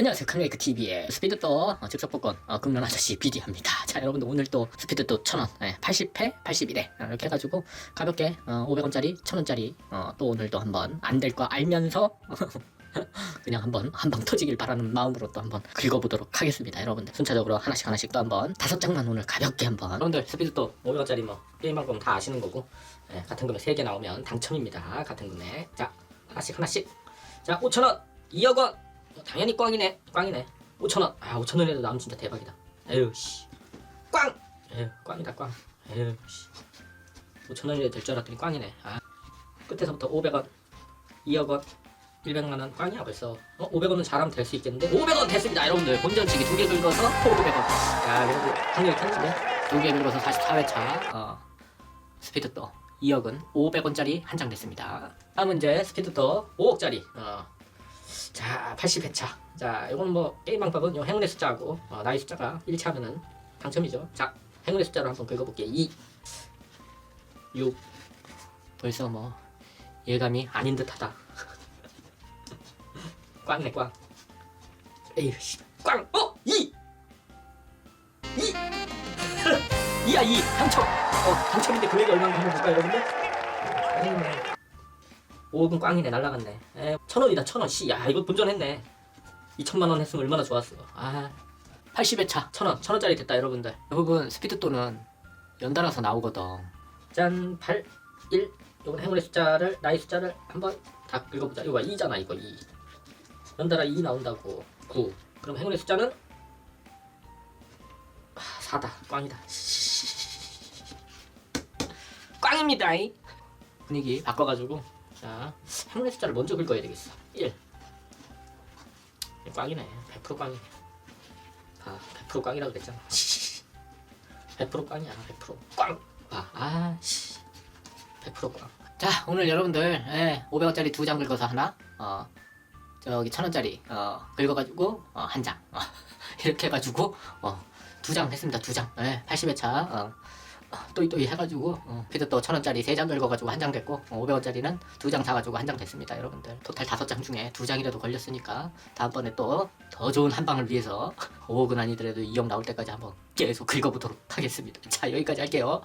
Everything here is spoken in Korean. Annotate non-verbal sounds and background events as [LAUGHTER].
안녕하세요. 클레이크 TV의 스피드 또 어, 즉석 복권 어, 금년 아저씨 비디합니다. 자, 여러분들 오늘 또 스피드 또 1000원, 예, 80회, 81회 어, 이렇게 해가지고 가볍게 어, 500원짜리, 1000원짜리 어, 또 오늘도 한번 안 될 거 알면서 [LAUGHS] 그냥 한번 한방 터지길 바라는 마음으로 또 한번 긁어보도록 하겠습니다. 여러분들 순차적으로 하나씩 하나씩 또 한번 다섯 장만 오늘 가볍게 한번. 여러분들 스피드 또 500원짜리 뭐 게임 방법 다 아시는 거고 예, 같은 금액 3개 나오면 당첨입니다. 같은 금액. 자 하나씩 하나씩. 자 5천원, 2억 원. 어, 당연히 꽝이네. 꽝이네. 5천 원. 아 5천 원에도 나오면 진짜 대박이다. 에휴 씨. 꽝. 에휴 꽝이다 꽝. 에휴 씨. 5천 원이 될 줄 알았더니 꽝이네. 아 끝에서부터 500원, 2억 원. 100만 원 꽝이야 벌써. 어 500원은 잘하면 될 수 있겠는데. 500원 됐습니다 여러분들. 본전치기 두 개 긁어서 500원. 야 그래도 확률이 켰는데. 두개 긁어서 44회차. 어 스피드 또 2억은 500원짜리 한 장 됐습니다. 다음 문제 스피드 또 5억짜리. 어. 자 80회차. 자 이건 뭐 게임 방법은 요 행운의 숫자하고 어, 나의 숫자가 일치하면은 당첨이죠. 자 행운의 숫자로 한번 긁어볼게요. 2, 6. 벌써 뭐 예감이 아닌 듯하다. [LAUGHS] 꽝네 꽝. 에휴 씨. 꽝. 어 2. 2. 2야 2 당첨. 어 당첨인데 금액이 얼마인지 한번 볼까요 여러분들? 음. 5억은 꽝이네 날라갔네. 에, 천 원이다 천 원. 씨, 야 이거 본전했네. 2천만 원 했으면 얼마나 좋았어. 아, 80회 차, 천 원, 천 원짜리 됐다 여러분들. 대부분 스피드 또는 연달아서 나오거든. 짠, 8, 1. 이건 행운의 숫자를 나의 숫자를 한번 다 긁어보자. 이거 봐, 2잖아 이거 2. 연달아 2 나온다고. 9. 그럼 행운의 숫자는 아, 4다. 꽝이다. [LAUGHS] 꽝입니다. 이. 분위기 바꿔가지고 자 행운의 숫자를 먼저 긁어야 되겠어 1 꽝이네 100% 꽝이네 아, 100% 꽝이라고 그랬잖아 [LAUGHS] 100% 꽝이야 100% 꽝! 아, 아씨 100% 꽝. 자 오늘 여러분들 예, 500원짜리 두 장 긁어서 하나 어 저기 천원짜리 어 긁어가지고 어, 한 장. 어, [LAUGHS] 이렇게 해가지고 어, 두 장 했습니다 두 장. 예, 80회 차. 어. 또이또이 해가지고 어, 피드 또 천 원짜리 세 장 긁어가지고 한 장 됐고 어, 500원짜리는 두 장 사가지고 한 장 됐습니다 여러분들. 토탈 다섯 장 중에 두 장이라도 걸렸으니까 다음번에 또 더 좋은 한 방을 위해서 5억은 아니더라도 2억 나올 때까지 한번 계속 긁어보도록 하겠습니다. 자 여기까지 할게요